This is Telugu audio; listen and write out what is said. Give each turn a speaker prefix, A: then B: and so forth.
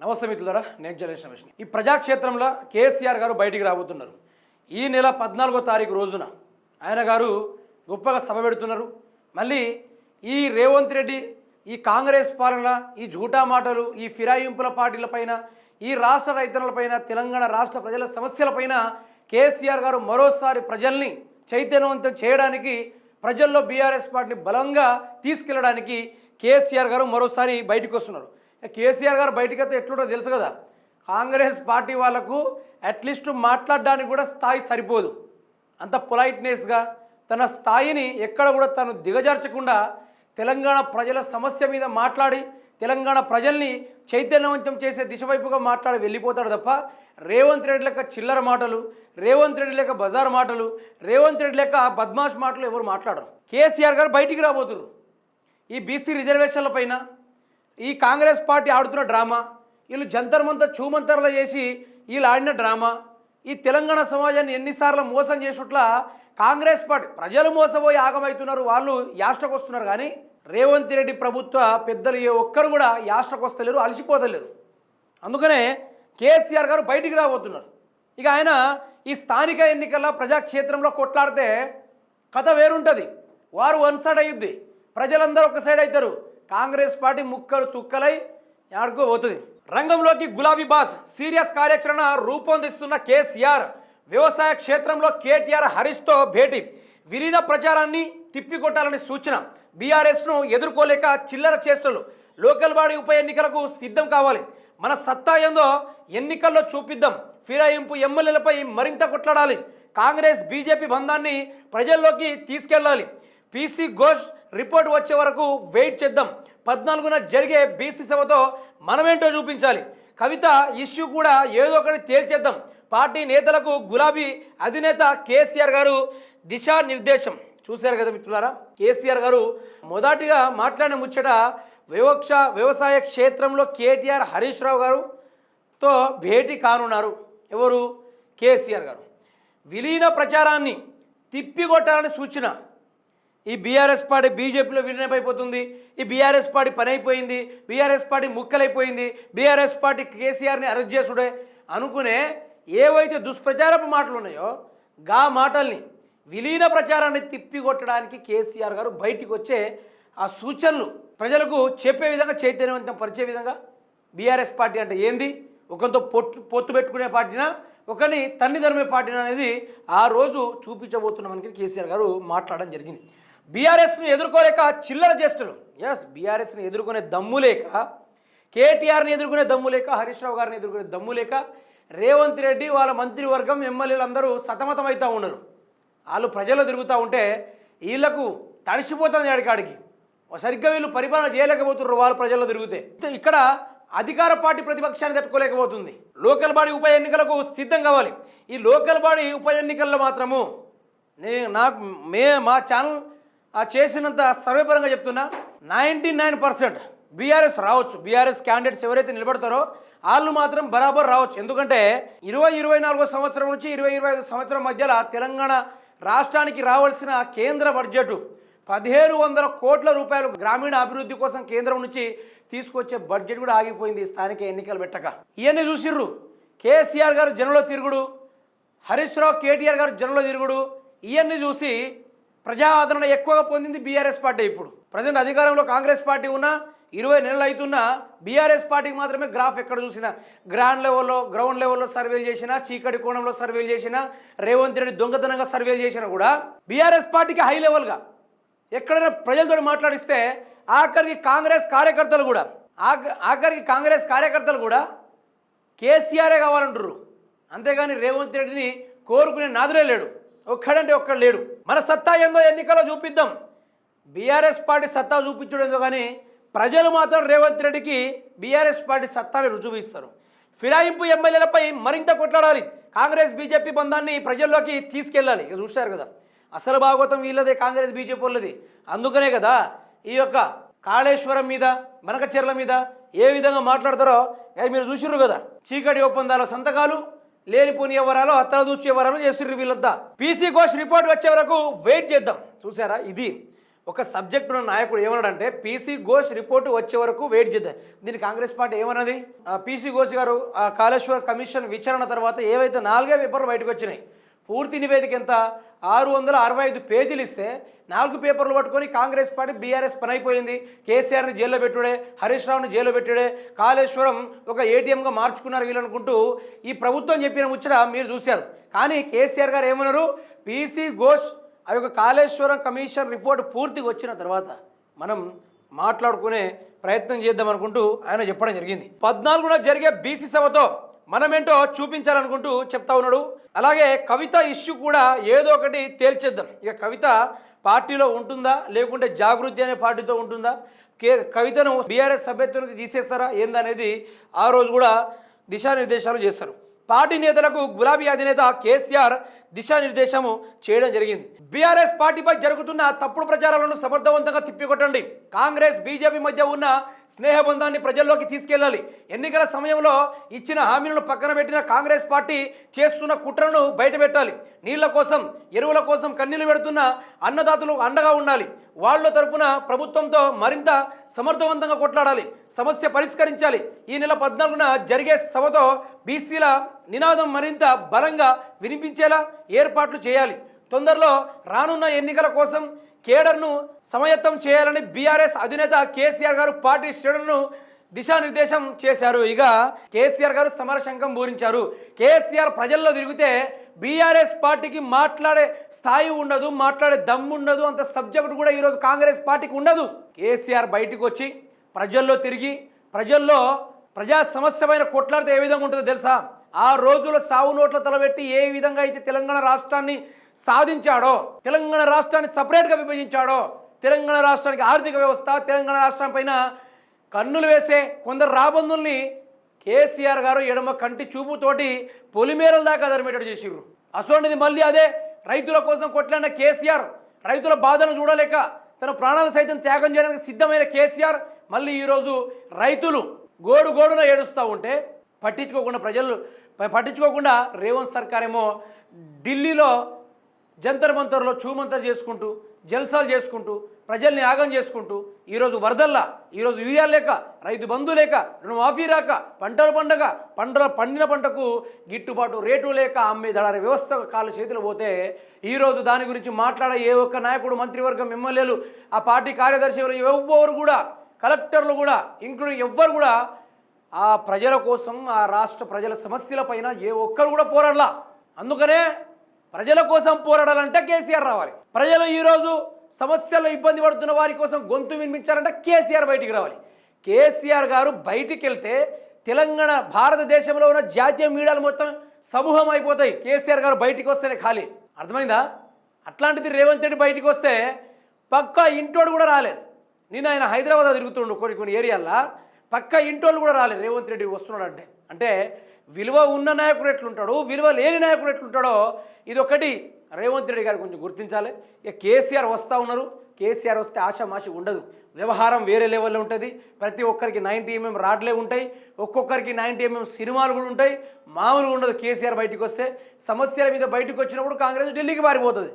A: నమస్తే మిత్రులారా నేను జలేష్ రమేష్ ఈ ప్రజాక్షేత్రంలో కేసీఆర్ గారు బయటికి రాబోతున్నారు. ఈ నెల పద్నాలుగో తారీఖు రోజున ఆయన గారు గొప్పగా సభ పెడుతున్నారు. మళ్ళీ ఈ రేవంత్ రెడ్డి ఈ కాంగ్రెస్ పాలన ఈ జూటా మాటలు ఈ ఫిరాయింపుల పార్టీలపైన ఈ రాష్ట్ర రైతులపైన తెలంగాణ రాష్ట్ర ప్రజల సమస్యలపైన కేసీఆర్ గారు మరోసారి ప్రజల్ని చైతన్యవంతం చేయడానికి ప్రజల్లో బీఆర్ఎస్ పార్టీని బలంగా తీసుకెళ్ళడానికి కేసీఆర్ గారు మరోసారి బయటకు వస్తున్నారు. కేసీఆర్ గారు బయటికి వస్తే ఎట్లుంటుందో తెలుసు కదా. కాంగ్రెస్ పార్టీ వాళ్ళకు అట్లీస్ట్ మాట్లాడడానికి కూడా స్థాయి సరిపోదు. అంత పొలైట్నెస్గా తన స్థాయిని ఎక్కడ కూడా తను దిగజార్చకుండా తెలంగాణ ప్రజల సమస్య మీద మాట్లాడి తెలంగాణ ప్రజల్ని చైతన్యవంతం చేసే దిశ వైపుగా మాట్లాడి వెళ్ళిపోతాడు తప్ప రేవంత్ రెడ్డి లెక్క చిల్లర మాటలు రేవంత్ రెడ్డి లెక్క బజార్ మాటలు రేవంత్ రెడ్డి లెక్క బద్మాష్ మాటలు ఎవరు మాట్లాడరు. కేసీఆర్ గారు బయటికి రాబోతున్నారు ఈ బీసీ రిజర్వేషన్ల పైన ఈ కాంగ్రెస్ పార్టీ ఆడుతున్న డ్రామా వీళ్ళు జంతర్ మంతర్ చూమంతర్లు చేసి వీళ్ళు ఆడిన డ్రామా ఈ తెలంగాణ సమాజాన్ని ఎన్నిసార్లు మోసం చేసుట్లా కాంగ్రెస్ పార్టీ ప్రజలు మోసపోయి ఆగమవుతున్నారు వాళ్ళు యాష్టకు వస్తున్నారు. కానీ రేవంత్ రెడ్డి ప్రభుత్వ పెద్దలు ఏ ఒక్కరు కూడా యాస్టకు వస్తలేరు అలసిపోతలేరు. అందుకనే కేసీఆర్ గారు బయటికి రాబోతున్నారు. ఇక ఆయన ఈ స్థానిక ఎన్నికల్లో ప్రజాక్షేత్రంలో కొట్లాడితే కథ వేరుంటుంది. వారు వన్ సైడ్ అయ్యుద్ది ప్రజలందరూ ఒక సైడ్ అవుతారు కాంగ్రెస్ పార్టీ ముక్కలు తుక్కలై ఆడుకో పోతుంది. రంగంలోకి గులాబీ బాస్ సీరియస్ కార్యాచరణ రూపొందిస్తున్న కేసీఆర్ వ్యవసాయ క్షేత్రంలో కేటీఆర్ హరీష్తో భేటీ. విలీన ప్రచారాన్ని తిప్పికొట్టాలని సూచన. బీఆర్ఎస్ను ఎదుర్కోలేక చిల్లర చేస్తులు లోకల్ బాడీ ఉప ఎన్నికలకు సిద్ధం కావాలి. మన సత్తా ఏందో ఎన్నికల్లో చూపిద్దాం. ఫిరాయింపు ఎమ్మెల్యేలపై మరింత కొట్లాడాలి. కాంగ్రెస్ బీజేపీ బంధాన్ని ప్రజల్లోకి తీసుకెళ్ళాలి పీసీ ఘోష్ రిపోర్ట్ వచ్చే వరకు వెయిట్ చేద్దాం. పద్నాలుగున జరిగే బీసీ సభతో మనమేంటో చూపించాలి. కవిత ఇష్యూ కూడా ఏదో ఒకటి తేల్చేద్దాం. పార్టీ నేతలకు గులాబీ అధినేత కేసీఆర్ గారు దిశానిర్దేశం. చూశారు కదా మిత్రులారా? కేసీఆర్ గారు మొదటిగా మాట్లాడిన ముచ్చట వివక్ష వ్యవసాయ క్షేత్రంలో కేటీఆర్ హరీష్ రావు గారుతో భేటీ కానున్నారు. ఎవరు? కేసీఆర్ గారు. విలీన ప్రచారాన్ని తిప్పికొట్టాలని సూచన ఈ బీఆర్ఎస్ పార్టీ బీజేపీలో విలీనమైపోతుంది ఈ బీఆర్ఎస్ పార్టీ పని అయిపోయింది బీఆర్ఎస్ పార్టీ ముక్కలైపోయింది. బీఆర్ఎస్ పార్టీ కేసీఆర్ని అరెస్ట్ చేసుడే అనుకునే ఏవైతే దుష్ప్రచారపు మాటలు ఉన్నాయో గా మాటల్ని విలీన ప్రచారాన్ని తిప్పికొట్టడానికి కేసీఆర్ గారు బయటికి వచ్చే ఆ సూచనలు ప్రజలకు చెప్పే విధంగా చైతన్యవంతం పరిచే విధంగా బీఆర్ఎస్ పార్టీ అంటే ఏంది? ఒకరితో పొట్టు పొత్తు పెట్టుకునే పార్టీనా? ఒకరిని తన్ని పార్టీనా అనేది ఆ రోజు చూపించబోతున్నామని కేసీఆర్ గారు మాట్లాడడం జరిగింది. బీఆర్ఎస్ను ఎదుర్కోలేక చిల్లర చేష్టలు ఎస్ బీఆర్ఎస్ని ఎదుర్కొనే దమ్ము లేక కేటీఆర్ని ఎదుర్కొనే దమ్ము లేక హరీష్ రావు గారిని ఎదుర్కొనే దమ్ము లేక రేవంత్ రెడ్డి వాళ్ళ మంత్రివర్గం ఎమ్మెల్యేలు అందరూ సతమతమవుతూ ఉన్నారు వాళ్ళు ప్రజలు తిరుగుతూ ఉంటే వీళ్ళకు తడిసిపోతుంది అడికాడికి సరిగ్గా వీళ్ళు పరిపాలన చేయలేకపోతున్నారు వాళ్ళు ప్రజల్లో తిరిగితే. ఇక్కడ అధికార పార్టీ ప్రతిపక్షాన్ని తట్టుకోలేకపోతుంది. లోకల్ బాడీ ఉప ఎన్నికలకు సిద్ధం కావాలి. ఈ లోకల్ బాడీ ఉప ఎన్నికల్లో మాత్రము నేను నాకు మే మా ఛానల్ ఆ చేసినంత సర్వేపరంగా చెప్తున్నా నైంటీ నైన్ పర్సెంట్ బీఆర్ఎస్ రావచ్చు. బీఆర్ఎస్ క్యాండిడేట్స్ ఎవరైతే నిలబడతారో వాళ్ళు మాత్రం బరాబర్ రావచ్చు. ఎందుకంటే ఇరవై ఇరవై నాలుగో సంవత్సరం నుంచి ఇరవై ఇరవై ఐదు సంవత్సరం మధ్యలో తెలంగాణ రాష్ట్రానికి రావాల్సిన కేంద్ర బడ్జెట్ పదిహేను వందల కోట్ల రూపాయలు గ్రామీణ అభివృద్ధి కోసం కేంద్రం నుంచి తీసుకొచ్చే బడ్జెట్ కూడా ఆగిపోయింది స్థానిక ఎన్నికలు పెట్టక. ఇవన్నీ చూసిర్రు. కేసీఆర్ గారు జనంలో తిరుగుడు హరీష్ రావు కేటీఆర్ గారు జనంలో తిరుగుడు ఇవన్నీ చూసి ప్రజా ఆదరణ ఎక్కువగా పొందింది బీఆర్ఎస్ పార్టీ ఇప్పుడు. ప్రజెంట్ అధికారంలో కాంగ్రెస్ పార్టీ ఉన్నా ఇరవై నెలలు అవుతున్నా బీఆర్ఎస్ పార్టీకి మాత్రమే గ్రాఫ్ ఎక్కడ చూసినా గ్రాండ్ లెవెల్లో గ్రౌండ్ లెవెల్లో సర్వేలు చేసినా చీకటి కోణంలో సర్వేలు చేసినా రేవంత్ రెడ్డి దొంగతనంగా సర్వేలు చేసినా కూడా బీఆర్ఎస్ పార్టీకి హై లెవెల్గా. ఎక్కడైనా ప్రజలతో మాట్లాడిస్తే ఆఖరికి కాంగ్రెస్ కార్యకర్తలు కూడా ఆఖ- ఆఖరికి కాంగ్రెస్ కార్యకర్తలు కూడా కేసీఆరే కావాలంటారు అంతేగాని రేవంత్ రెడ్డిని కోరుకునే నాదులే లేడు. ఒక్కడంటే ఒక్కడు లేడు. మన సత్తా ఏందో ఎన్నికల్లో చూపిద్దాం. బీఆర్ఎస్ పార్టీ సత్తా చూపించడంతో కానీ ప్రజలు మాత్రం రేవంత్ రెడ్డికి బీఆర్ఎస్ పార్టీ సత్తాని రుజువిస్తారు ఫిరాయింపు ఎమ్మెల్యేలపై మరింత కొట్లాడాలి. కాంగ్రెస్ బీజేపీ బంధాన్ని ప్రజల్లోకి తీసుకెళ్ళాలి. ఇక చూశారు కదా. అసలు భాగవతం వీళ్ళదే కాంగ్రెస్ బీజేపీ వాళ్ళది. అందుకనే కదా ఈ యొక్క కాళేశ్వరం మీద మనకచెర్ల మీద ఏ విధంగా మాట్లాడతారో అది మీరు చూసిర్రు కదా. చీకటి ఒప్పందాల సంతకాలు లేనిపోని వివరాలు అత్తల దూచి వివరాలు చేసిర్రు వీళ్ళద్దా పీసీ ఘోష్ రిపోర్ట్ వచ్చే వరకు వెయిట్ చేద్దాం. చూసారా? ఇది ఒక సబ్జెక్ట్ ఉన్న నాయకుడు ఏమన్నాడంటే పీసీ ఘోష్ రిపోర్టు వచ్చే వరకు వెయిట్ చేద్దాం. దీన్ని కాంగ్రెస్ పార్టీ ఏమన్నది? పీసీ ఘోష్ గారు కాళేశ్వర్ కాళేశ్వర కమిషన్ విచారణ తర్వాత ఏవైతే నాలుగే పేపర్లు బయటకు వచ్చినాయి పూర్తి నివేదిక ఎంత? ఆరు వందల అరవై ఐదు పేజీలు ఇస్తే నాలుగు పేపర్లు పట్టుకొని కాంగ్రెస్ పార్టీ బీఆర్ఎస్ పని అయిపోయింది. కేసీఆర్ని జైల్లో పెట్టుడే హరీష్ రావుని జైల్లో పెట్టుడే కాళేశ్వరం ఒక ఏటీఎంగా మార్చుకున్నారు వీళ్ళనుకుంటూ ఈ ప్రభుత్వం చెప్పిన ముచ్చట మీరు చూశారు. కానీ కేసీఆర్ గారు ఏమన్నారు? పీసీ ఘోష్ ఆ యొక్క కాళేశ్వరం కమిషన్ రిపోర్ట్ పూర్తిగా వచ్చిన తర్వాత మనం మాట్లాడుకునే ప్రయత్నం చేద్దాం అనుకుంటూ ఆయన చెప్పడం జరిగింది. పద్నాలుగున జరిగే బీసీ సభతో మనమేంటో చూపించాలనుకుంటూ చెప్తా ఉన్నాడు. అలాగే కవిత ఇష్యూ కూడా ఏదో ఒకటి తేల్చేద్దాం. ఇక కవిత పార్టీలో ఉంటుందా? లేకుంటే జాగృతి అనే పార్టీతో ఉంటుందా? కే కవితను బీఆర్ఎస్ సభ్యత్వం నుంచి తీసేస్తారా? ఏందనేది ఆ రోజు కూడా దిశానిర్దేశాలు చేస్తారు. పార్టీ నేతలకు గులాబీ అధినేత కేసీఆర్ దిశానిర్దేశము చేయడం జరిగింది. బీఆర్ఎస్ పార్టీపై జరుగుతున్న తప్పుడు ప్రచారాలను సమర్థవంతంగా తిప్పికొట్టండి. కాంగ్రెస్ బీజేపీ మధ్య ఉన్న స్నేహబంధాన్ని ప్రజల్లోకి తీసుకెళ్ళాలి. ఎన్నికల సమయంలో ఇచ్చిన హామీలను పక్కన పెట్టిన కాంగ్రెస్ పార్టీ చేస్తున్న కుట్రను బయటపెట్టాలి. నీళ్ళ కోసం ఎరువుల కోసం కన్నీళ్ళు పెడుతున్న అన్నదాతలు అండగా ఉండాలి. వాళ్ళ తరపున ప్రభుత్వంతో మరింత సమర్థవంతంగా కొట్లాడాలి. సమస్య పరిష్కరించాలి. ఈ నెల పద్నాలుగున జరిగే సభతో బీసీల నినాదం మరింత బలంగా వినిపించేలా ఏర్పాట్లు చేయాలి. తొందరలో రానున్న ఎన్నికల కోసం కేడర్ను సమయత్తం చేయాలని బీఆర్ఎస్ అధినేత కేసీఆర్ గారు పార్టీ శ్రేణులను దిశానిర్దేశం చేశారు. ఇక కేసీఆర్ గారు సమరశంఖం పూరించారు. కేసీఆర్ ప్రజల్లో తిరిగితే బీఆర్ఎస్ పార్టీకి మాట్లాడే స్థాయి ఉండదు మాట్లాడే దమ్ము ఉండదు అంత సబ్జెక్ట్ కూడా ఈరోజు కాంగ్రెస్ పార్టీకి ఉండదు. కేసీఆర్ బయటకు వచ్చి ప్రజల్లో తిరిగి ప్రజల్లో ప్రజా సమస్యమైన కొట్లాడితే ఏ విధంగా ఉంటుందో తెలుసా? ఆ రోజుల సావు నోట్ల తలబెట్టి ఏ విధంగా అయితే తెలంగాణ రాష్ట్రాన్ని సాధించాడో తెలంగాణ రాష్ట్రాన్ని సపరేట్గా విభజించాడో తెలంగాణ రాష్ట్రానికి ఆర్థిక వ్యవస్థ తెలంగాణ రాష్ట్రం పైన కన్నులు వేసే కొందరు రాబందుల్ని కేసీఆర్ గారు ఎడమ కంటి చూపుతోటి పొలిమేరల దాకా అదరమేటట్టు చేసిర్రు. అసోంటిది మళ్ళీ అదే రైతుల కోసం కొట్లాడిన కేసీఆర్. రైతుల బాధను చూడలేక తన ప్రాణాలు సైతం త్యాగం చేయడానికి సిద్ధమైన కేసీఆర్ మళ్ళీ ఈరోజు రైతులు గోడు గోడున ఏడుస్తూ ఉంటే పట్టించుకోకుండా ప్రజలు పట్టించుకోకుండా రేవంత్ సర్కార్ ఏమో ఢిల్లీలో జంతర్ మంతర్లో చూమంతర్ చేసుకుంటూ జల్సాలు చేసుకుంటూ ప్రజల్ని యాగం చేసుకుంటూ ఈరోజు వరదల్లా ఈరోజు యూరియా లేక రైతు బంధు లేక రుణమాఫీ రాక పంటలు పండగ పంటల పండిన పంటకు గిట్టుబాటు రేటు లేక అమ్మే దళారి వ్యవస్థ కాళ్ళు చేతులు పోతే ఈరోజు దాని గురించి మాట్లాడే ఏ ఒక్క నాయకుడు మంత్రివర్గం ఎమ్మెల్యేలు ఆ పార్టీ కార్యదర్శి ఎవరు కూడా కలెక్టర్లు కూడా ఇంక్లూడింగ్ ఎవ్వరు కూడా ఆ ప్రజల కోసం ఆ రాష్ట్ర ప్రజల సమస్యలపైన ఏ ఒక్కరు కూడా పోరాడలా. అందుకనే ప్రజల కోసం పోరాడాలంటే కేసీఆర్ రావాలి. ప్రజలు ఈరోజు సమస్యల్లో ఇబ్బంది పడుతున్న వారి కోసం గొంతు వినిపించాలంటే కేసీఆర్ బయటికి రావాలి. కేసీఆర్ గారు బయటికి వెళ్తే తెలంగాణ భారతదేశంలో ఉన్న జాతీయ మీడియాలు మొత్తం సమూహం అయిపోతాయి. కేసీఆర్ గారు బయటికి వస్తేనే ఖాళీ. అర్థమైందా? అట్లాంటిది రేవంత్ రెడ్డి బయటికి వస్తే పక్కా ఇంటోడు కూడా రాలేదు నేను ఆయన హైదరాబాద్ తిరుగుతుండు కొన్ని కొన్ని ఏరియాల్లో. పక్క ఇంటోళ్ళు కూడా రాలేదు. రేవంత్ రెడ్డి వస్తున్నాడు అంటే అంటే విలువ ఉన్న నాయకుడు ఎట్లుంటాడు విలువ లేని నాయకుడు ఎట్లుంటాడో ఇది ఒకటి రేవంత్ రెడ్డి గారు కొంచెం గుర్తించాలి. ఇక కేసీఆర్ వస్తూ ఉన్నారు. కేసీఆర్ వస్తే ఆశామాషి ఉండదు. వ్యవహారం వేరే లెవెల్లో ఉంటుంది. ప్రతి ఒక్కరికి నైంటీ ఎంఎం రాడ్లే ఉంటాయి. ఒక్కొక్కరికి నైంటీ ఎంఎం సినిమాలు కూడా ఉంటాయి. మామూలుగా ఉండదు కేసీఆర్ బయటకు వస్తే సమస్యల మీద బయటకు వచ్చినప్పుడు కాంగ్రెస్ ఢిల్లీకి పారిపోతుంది